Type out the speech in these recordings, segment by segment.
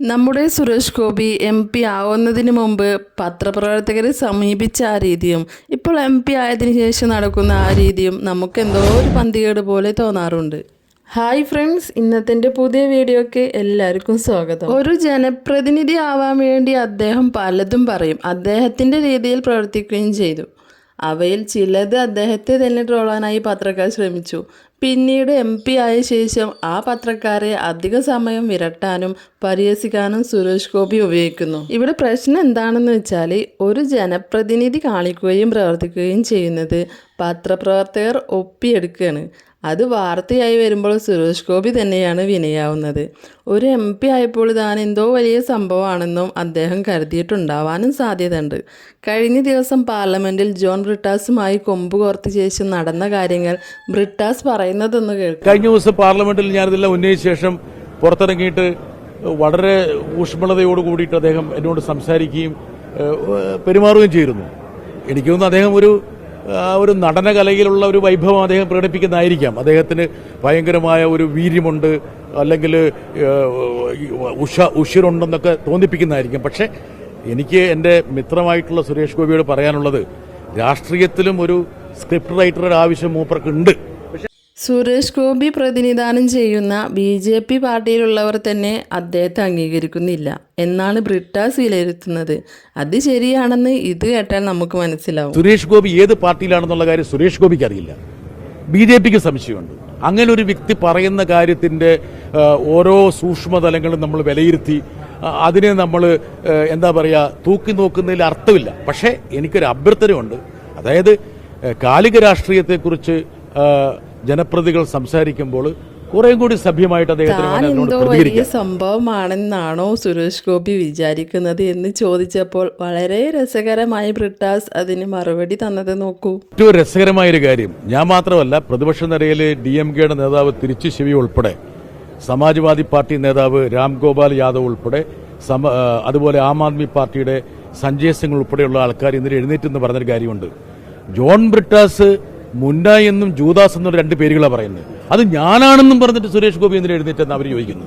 നമ്മുടെ Suresh Gopi M P ആവുന്നതിന് മുമ്പ് പത്രപ്രവർത്തകരെ സമീപിച്ച ആ രീതിയും ഇപ്പോൾ എം പി ആയതിനു ശേഷം നടക്കുന്ന ആ രീതിയും നമുക്ക് എന്തോ ഒരു പന്തികേട് പോലെ തോന്നാറുണ്ട്. ഹായ് ഫ്രണ്ട്സ് ഇന്നത്തെ പുതിയ വീഡിയോക്ക് എല്ലാവർക്കും സ്വാഗതം. ഒരു ജനപ്രതിനിധി ആവാൻ വേണ്ടി അദ്ദേഹം പലതും പറയും. അദ്ദേഹത്തിന്റെ രീതിയിൽ പ്രവർത്തിക്കുകയും ചെയ്തു. അവയിൽ ചിലത് അദ്ദേഹത്തെ തന്നെ ട്രോളാനായി പത്രക്കാർ ശ്രമിച്ചു. പിന്നീട് എം പി ആയ ശേഷം ആ പത്രക്കാരെ അധിക സമയം വിരട്ടാനും പരിഹസിക്കാനും സുരേഷ് ഗോപി ഉപയോഗിക്കുന്നു. ഇവിടെ പ്രശ്നം എന്താണെന്ന് വെച്ചാൽ ഒരു ജനപ്രതിനിധി കാണിക്കുകയും പ്രവർത്തിക്കുകയും ചെയ്യുന്നത് പത്രപ്രവർത്തകർ ഒപ്പിയെടുക്കുകയാണ്. അത് വാർത്തയായി വരുമ്പോൾ സുരേഷ് ഗോപി തന്നെയാണ് വിനയാവുന്നത്. ഒരു എം പി ആയപ്പോൾ താൻ എന്തോ വലിയ സംഭവമാണെന്നും അദ്ദേഹം കരുതിയിട്ടുണ്ടാവാനും സാധ്യതയുണ്ട്. കഴിഞ്ഞ ദിവസം പാർലമെന്റിൽ ജോൺ ബ്രിട്ടാസുമായി കൊമ്പ് കോർത്ത ശേഷം നടന്ന കാര്യങ്ങൾ ബ്രിട്ടാസ് പറയുന്നതൊന്ന് കേൾക്കും. കഴിഞ്ഞ ദിവസം പാർലമെന്റിൽ ഞാനിതെല്ലാം ഉന്നയിച്ച ശേഷം പുറത്തിറങ്ങിയിട്ട് വളരെ ഊഷ്മളതയോട് കൂടിയിട്ട് അദ്ദേഹം എന്നോട് സംസാരിക്കുകയും പെരുമാറുകയും ചെയ്തിരുന്നു. എനിക്ക് അദ്ദേഹം ഒരു ഒരു ഒരു നടനകലയിലുള്ള ഒരു വൈഭവം അദ്ദേഹം പ്രകടിപ്പിക്കുന്നതായിരിക്കാം. അദ്ദേഹത്തിന് ഭയങ്കരമായ ഒരു വീര്യമുണ്ട് അല്ലെങ്കിൽ ഉഷ ഉഷിരുണ്ടെന്നൊക്കെ തോന്നിപ്പിക്കുന്നതായിരിക്കും. പക്ഷേ എനിക്ക് എന്റെ മിത്രമായിട്ടുള്ള സുരേഷ് ഗോപിയോട് പറയാനുള്ളത് രാഷ്ട്രീയത്തിലും ഒരു സ്ക്രിപ്റ്റ് റൈറ്ററുടെ ആവശ്യം മൂപ്പർക്കുണ്ട്. സുരേഷ് ഗോപി പ്രതിനിധാനം ചെയ്യുന്ന ബി ജെ പി പാർട്ടിയിലുള്ളവർ തന്നെ അദ്ദേഹത്തെ അംഗീകരിക്കുന്നില്ല. എന്നാണ് ബ്രിട്ടാസ് വിലയിരുത്തുന്നത്. അത് ശരിയാണെന്ന് ഇത് കേട്ടാൽ നമുക്ക് മനസ്സിലാവും. സുരേഷ് ഗോപി ഏത് പാർട്ടിയിലാണെന്നുള്ള കാര്യം സുരേഷ് ഗോപിക്ക് അറിയില്ല. ബി ജെ പിക്ക് സംശയമുണ്ട്. അങ്ങനെ ഒരു വ്യക്തി പറയുന്ന കാര്യത്തിന്റെ ഓരോ സൂക്ഷ്മതലങ്ങളും നമ്മൾ വിലയിരുത്തി അതിനെ നമ്മൾ എന്താ പറയുക തൂക്കി നോക്കുന്നതിൽ അർത്ഥമില്ല. പക്ഷേ എനിക്കൊരു അഭ്യർത്ഥനയുണ്ട്. അതായത് കാലിക രാഷ്ട്രീയത്തെക്കുറിച്ച് ജനപ്രതികൾ സംസാരിക്കുമ്പോൾ കുറേ കൂടി സഭ്യമായിട്ട് അദ്ദേഹത്തിന് വലിയ സംഭവമാണെന്നാണോ സുരേഷ് ഗോപി വിചാരിക്കുന്നത് എന്ന് ചോദിച്ചപ്പോൾ വളരെ രസകരമായി ബ്രിട്ടാസ് അതിന് മറുപടി തന്നത് നോക്കൂ. ഏറ്റവും രസകരമായ ഒരു കാര്യം ഞാൻ മാത്രമല്ല പ്രതിപക്ഷ നിരയിലെ ഡി എം കെയുടെ നേതാവ് തിരിച്ചു ശിവി ഉൾപ്പെടെ സമാജ്വാദി പാർട്ടി നേതാവ് രാം ഗോപാൽ യാദവ് ഉൾപ്പെടെ അതുപോലെ ആം ആദ്മി പാർട്ടിയുടെ സഞ്ജയ് സിംഗ് ഉൾപ്പെടെയുള്ള ആൾക്കാർ ഇന്നലെ എഴുന്നേറ്റെന്ന് പറഞ്ഞൊരു കാര്യമുണ്ട്. ജോൺ ബ്രിട്ടാസ് മുന്ന എന്നും ജൂദാസ് എന്നുള്ള രണ്ട് പേരുകളാണ് പറയുന്നത്. അത് ഞാനാണെന്നും പറഞ്ഞിട്ട് സുരേഷ് ഗോപി എന്തിനാ എഴുന്നേറ്റെന്ന് അവർ ചോദിക്കുന്നു.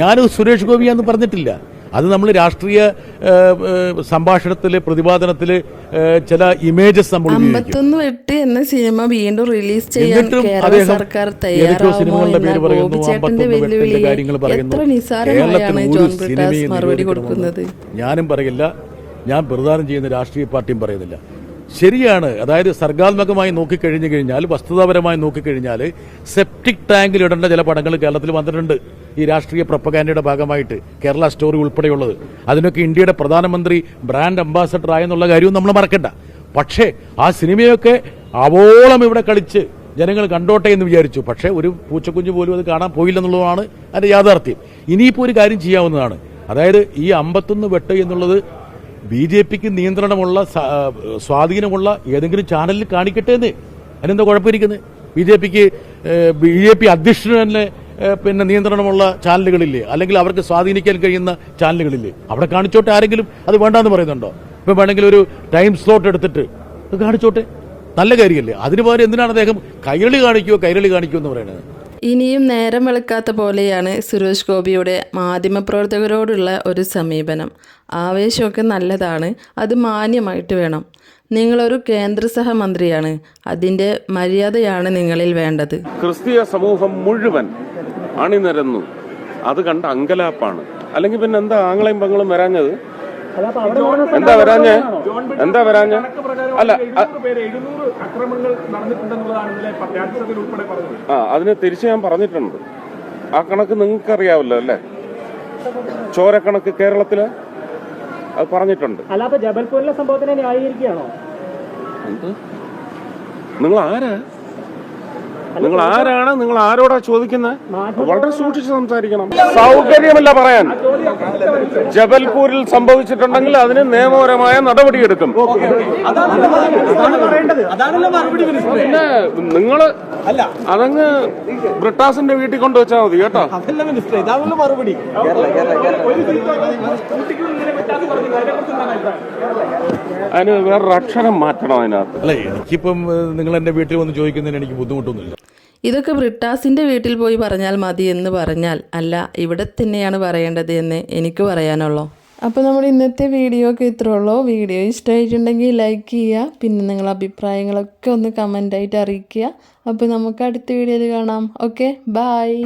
ഞാൻ സുരേഷ് ഗോപിയാണെന്ന് പറഞ്ഞിട്ടില്ല. അത് നമ്മൾ രാഷ്ട്രീയ സംഭാഷണത്തിൽ പ്രതിപാദനത്തിൽ ചില ഇമേജസ് നമ്മൾ അമ്പത്തൊന്ന് എട്ട് എന്ന സിനിമ വീണ്ടും റിലീസ് ചെയ്യാൻ എന്നിട്ടും സർക്കാർ ഏതൊക്കെയോ തയ്യാറാവുമോ സിനിമകളുടെ പേര് പറയുന്നു ഗോപിച്ചേട്ടന്റെ അമ്പത്തൊന്ന് കാര്യങ്ങൾ പറയുന്നു. എത്ര നിസ്സാരമായാണ് ജോൺ ബ്രിട്ടാസ് മറുപടി കൊടുക്കുന്നത്? ഞാനും പറയില്ല. ഞാൻ പ്രദാനം ചെയ്യുന്ന രാഷ്ട്രീയ പാർട്ടിയും പറയുന്നില്ല. ശരിയാണ്. അതായത് സർഗാത്മകമായി നോക്കിക്കഴിഞ്ഞു കഴിഞ്ഞാൽ വസ്തുതാപരമായി നോക്കിക്കഴിഞ്ഞാൽ സെപ്റ്റിക് ടാങ്കിൽ ഇടേണ്ട ചില പടങ്ങൾ കേരളത്തിൽ വന്നിട്ടുണ്ട്. ഈ രാഷ്ട്രീയ പ്രപ്പകാൻഡയുടെ ഭാഗമായിട്ട് കേരള സ്റ്റോറി ഉൾപ്പെടെയുള്ളത്. അതിനൊക്കെ ഇന്ത്യയുടെ പ്രധാനമന്ത്രി ബ്രാൻഡ് അംബാസഡർ ആയെന്നുള്ള കാര്യവും നമ്മൾ മറക്കണ്ട. പക്ഷേ ആ സിനിമയൊക്കെ അവോളം ഇവിടെ കളിച്ച് ജനങ്ങൾ കണ്ടോട്ടെ എന്ന് വിചാരിച്ചു. പക്ഷേ ഒരു പൂച്ചക്കുഞ്ഞു പോലും അത് കാണാൻ പോയില്ലെന്നുള്ളതാണ് അതിന്റെ യാഥാർത്ഥ്യം. ഇനിയിപ്പോൾ ഒരു കാര്യം ചെയ്യാവുന്നതാണ്. അതായത് ഈ അമ്പത്തൊന്ന് വെട്ട് എന്നുള്ളത് ബി ജെ പിക്ക് നിയന്ത്രണമുള്ള സ്വാധീനമുള്ള ഏതെങ്കിലും ചാനലിൽ കാണിക്കട്ടെ എന്ന്? അതിനെന്താ കുഴപ്പമിരിക്കുന്നത് ബി ജെ പിക്ക് ബി ജെ പി അധ്യക്ഷന് തന്നെ പിന്നെ നിയന്ത്രണമുള്ള ചാനലുകളില്ലേ? അല്ലെങ്കിൽ അവർക്ക് സ്വാധീനിക്കാൻ കഴിയുന്ന ചാനലുകളില്ലേ? അവിടെ കാണിച്ചോട്ടെ ആരെങ്കിലും? അത് വേണ്ടാന്ന് പറയുന്നുണ്ടോ? ഇപ്പം വേണമെങ്കിൽ ഒരു ടൈം സ്ലോട്ട് എടുത്തിട്ട് കാണിച്ചോട്ടെ. നല്ല കാര്യമല്ലേ? അതിന് പകരം എന്തിനാണ് അദ്ദേഹം കൈരളി കാണിക്കുമോ കൈരളി കാണിക്കുമോ എന്ന് പറയുന്നത്? ഇനിയും നേരം വെളുക്കാത്ത പോലെയാണ് സുരേഷ് ഗോപിയുടെ മാധ്യമപ്രവർത്തകരോടുള്ള ഒരു സമീപനം. ആവേശമൊക്കെ നല്ലതാണ് അത് മാന്യമായിട്ട് വേണം. നിങ്ങളൊരു കേന്ദ്ര സഹമന്ത്രിയാണ് അതിന്റെ മര്യാദയാണ് നിങ്ങളിൽ വേണ്ടത്. ക്രിസ്തീയ സമൂഹം മുഴുവൻ അണിനിരന്നു. അത് കണ്ട അങ്കലാപ്പാണ്. അല്ലെങ്കിൽ പിന്നെ എന്താ ആങ്ങളെയും പങ്ങളും വരാഞ്ഞത്? എന്താ വരാഞ്ഞ്? എന്താ വരാഞ്ഞ് അല്ല ആ അതിന് തിരിച്ച് ഞാൻ പറഞ്ഞിട്ടുണ്ട്. ആ കണക്ക് നിങ്ങൾക്ക് അറിയാവല്ലോ അല്ലേ? ചോരക്കണക്ക് കേരളത്തിൽ അത് പറഞ്ഞിട്ടുണ്ട്. അല്ല അപ്പൊ ജബൽപൂരിലെ സംഭവത്തിനെ ന്യായീകരിക്കുകയാണോ? നിങ്ങൾ ആരാ നിങ്ങൾ ആരാണ്? നിങ്ങൾ ആരോടാ ചോദിക്കുന്നത് വളരെ സൂക്ഷിച്ച് സംസാരിക്കണം. സൗകര്യമല്ല പറയാൻ. ജബൽപൂരിൽ സംഭവിച്ചിട്ടുണ്ടെങ്കിൽ അതിന് നിയമപരമായ നടപടിയെടുക്കും. പിന്നെ നിങ്ങൾ അതങ്ങ് ബ്രിട്ടാസിന്റെ വീട്ടിൽ കൊണ്ടുവച്ചാൽ മതി കേട്ടോ? അതിന് വേറൊരു അക്ഷരം മാറ്റണം അതിനകത്ത്. അല്ല എനിക്കിപ്പം നിങ്ങൾ എന്റെ വീട്ടിൽ വന്ന് ചോദിക്കുന്നതിന് എനിക്ക് ബുദ്ധിമുട്ടൊന്നുമില്ല. ഇതൊക്കെ ബ്രിട്ടാസിന്റെ വീട്ടിൽ പോയി പറഞ്ഞാൽ മതി എന്ന് പറഞ്ഞാൽ അല്ല ഇവിടെ തന്നെയാണ് പറയേണ്ടത് എന്ന് എനിക്ക് പറയാനുള്ളൂ. അപ്പോൾ നമ്മുടെ ഇന്നത്തെ വീഡിയോ ഒക്കെ ഇത്രേ ഉള്ളൂ. വീഡിയോ ഇഷ്ടമായിട്ടുണ്ടെങ്കിൽ ലൈക്ക് ചെയ്യുക പിന്നെ നിങ്ങളുടെ അഭിപ്രായങ്ങളൊക്കെ ഒന്ന് കമന്റായിട്ട് അറിയിക്കുക. അപ്പോൾ നമുക്ക് അടുത്ത വീഡിയോയിൽ കാണാം. Okay bye